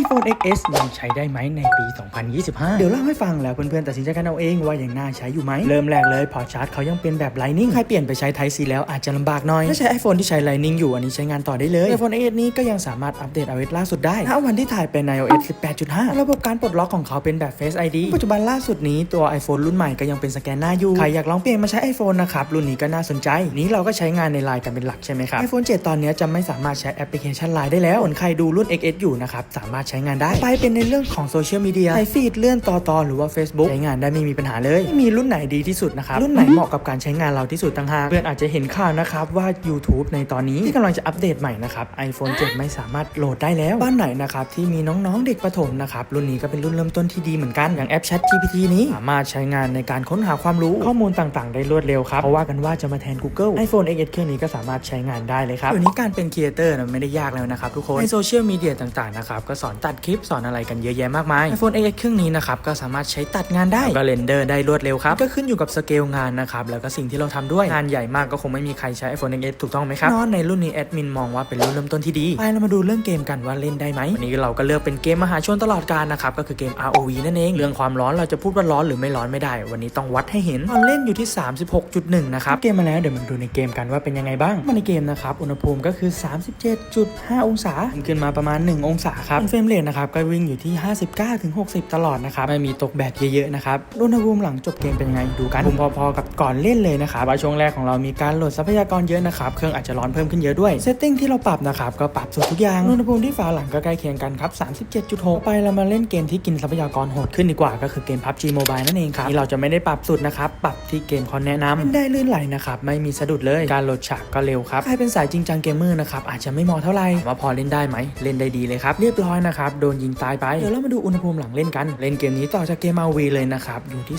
iPhone XS ยังใช้ได้ไหมในปี 2025 เดี๋ยวเล่าให้ฟังแล้วเพื่อนๆตัดสินใจกันเอาเองว่ายังน่าใช้อยู่ไหม เริ่มแรกเลยพอชาร์จเขายังเป็นแบบ Lightning ใครเปลี่ยนไปใช้ Type C แล้วอาจจะลำบากหน่อย ถ้าใช้ iPhone ที่ใช้ Lightning อยู่อันนี้ใช้งานต่อได้เลย iPhone XS นี้ก็ยังสามารถอัปเดต iOS ล่าสุดได้ ถ้าวันที่ถ่ายเป็น iOS 18.5 ระบบการปลดล็อกของเขาเป็นแบบ Face ID ปัจจุบันล่าสุดนี้ตัว iPhone รุ่นใหม่ก็ยังเป็นสแกนหน้าอยู่ใครอยากลองเปลี่ยนมาใช้ iPhone นะครับรุ่นนี้ก็น่าสนใจ นี้เราก็ใช้งานในไลน์กันเป็นหลักใช่ไหมครับ iPhone 7 ตอนนี้จะไม่สามารถใช้แอปพลิเคชันไลน์ได้แล้วส่วนใครดูรุ่น XS อยู่นะครับสามารถใช้งานได้ ไปเป็นในเรื่องของโซเชียลมีเดียใช้ฟีดเลื่อนต่อตอนหรือว่า Facebook ใช้งานได้ไม่มีปัญหาเลยไม่มีรุ่นไหนดีที่สุดนะครับรุ่นไหนเหมาะกับการใช้งานเราที่สุดต่างหากเพื่อนอาจจะเห็นข่าวนะครับว่า YouTube ในตอนนี้ที่กำลังจะอัปเดตใหม่นะครับ iPhone 7 ไม่สามารถโหลดได้แล้วบ้านไหนนะครับที่มีน้องๆเด็กประถมนะครับรุ่นนี้ก็เป็นรุ่นเริ่มต้นที่ดีเหมือนกันอย่างแอป Chat GPT นี้สามารถใช้งานในการค้นหาความรู้ข้อมูลต่างๆ ได้รวดเร็วครับเพราะว่ากันว่าจะมาแทน Google iPhone XS เครื่องนี้ก็สามารถใช้งานได้เลยครับเดี๋ยวนี้การเป็นครีเอเตอร์นะไม่ได้ยากแล้วนะครับทุกคนในโซเชียลมีเดียต่างๆนะครับก็สอนตัดคลิปสอนอะไรกันเยอะแยะมากมาย iPhone XS เครื่องนี้นะครับก็สามารถใช้ตัดงานได้ก็เรนเดอร์ได้รวดเร็วครับ ก็ขึ้นอยู่กับสเกลงานนะครับแล้วก็สิ่งที่เราทำด้วยงานใหญ่มากก็คงไม่มีใครใช้ iPhone XS ถูกต้องไหมครับนอนในรุ่นนี้แอดมินมองว่าเป็นรุ่นเริ่มต้นที่ดีไปเรามาดูเรื่องเกมกันว่าเล่นได้ไหมวันนี้เราก็เลือกเป็นเกมมหาชนตลอดกาลนะครับก็คือเกม ROV นั่นเองเรื่องความร้อนเราจะพูดว่าร้อนหรือไม่ร้อนไม่ได้ วันนี้ต้องวัดให้เห็นตอนเล่นอยู่ที่ 36.1 นะครับเกมมาแล้วเดี๋ยวมาดูในเกมกันว่าเป็นยังไงบ้างมาในเกมนะครับอุณหภูมิก็คือ 37.5 องศาขึ้นมาประมาณ 1 องศาครับเฟรมเรทนะครับก็วิ่งอยู่ที่ 59-60 ตลอดนะครับไม่มีตกแบตเยอะๆนะครับอุณหภูมิหลังจบเกมเป็นยังไงดูกันผมพอๆกับก่อนเล่นเลยนะครับว่าช่วงแรกของเรามีการโหลดทรัพยากรเยอะนะครับเครื่องอาจจะร้อนเพิ่มขึ้นเยอะด้วยเซตติ้งที่เราปรับนะครับก็ปรับสุดทุกอย่างอุณหภูมิที่ฝาหลังก็ใกล้เคียงกันครับ 37.6 ไปเรามาเล่นเกมที่กินทรัพยากรโหดขึ้นดีกว่า ก็คือเกม PUBG Mobile นั่นเองครับนี่เราจะไม่ได้ปรับสุดนะครับปรับที่เกมเขาแนะนำเล่นได้ลื่นไหลนะครับไม่มีสะดุดเลยการโหลดฉากก็เร็วครับใครเป็นสายจริงจังเกมเมอร์นะครับอาจจะไม่เหมาะเท่าไหร่ว่าพอเล่นได้ไหมเล่นได้ดีเลยครับเรียบร้อยนะครับโดนยิงตายไปเดี๋ยวเรามาดูอุณหภูมิหลังเล่นกัน เล่นเกมนี้ต่อจากเกม RV เลยนะครับอยู่ที่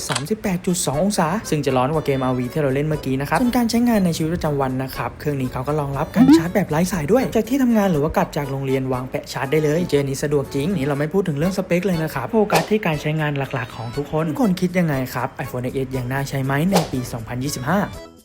38.2 องศา ซึ่งจะร้อนกว่าเกม RV ที่เราเล่นเมื่อกี้นะครับส่วนการใช้งานในชีวิตประจำวันนะครับเครื่องนี้เขาก็รองรับการชาร์จแบบไร้สายด้วย จากที่ทำงานหรือว่ากลับจากโรงเรียนวางแปะชาร์จได้เลยเจอนี้สะดวกจริงนี่เราไม่พูดถึงเรื่องสเปคเลยนะครับโฟกัสที่การใช้งานหลักๆ ของทุกคนทุกคนคิดยังไงครับ iPhone XS ยังน่าใช้ไหมในปี 2025